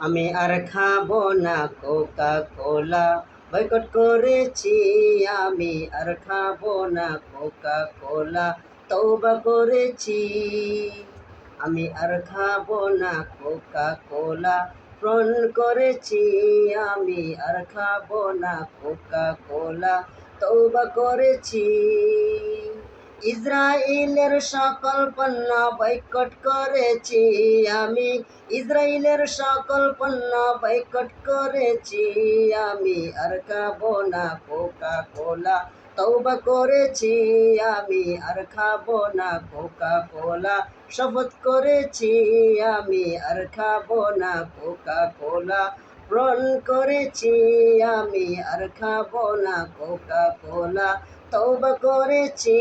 আমি আর খাব না কোকা কোলা বয়কট করেছি, আমি আর খাব না কোকা কোলা তৌবা করেছি, আমি আর খাব না কোকা কোলা প্রণ করেছি, আমি আর খাব না কোকা কোলা তৌবা করেছি। ইসরায়েলের সকল পণ্য বয়কট করেছি আমি। ইসরায়েলের সকল পণ্য বয়কট করেছি আমি। আর খাব না কোকা কোলা তৌবা করেছি আমি। আর খাব না কোকা কোলা শপথ করেছি আমি। আর খাব না কোকা কোলা প্রণ করেছি আমি। আর খাব না কোকা কোলা তৌবা করেছি।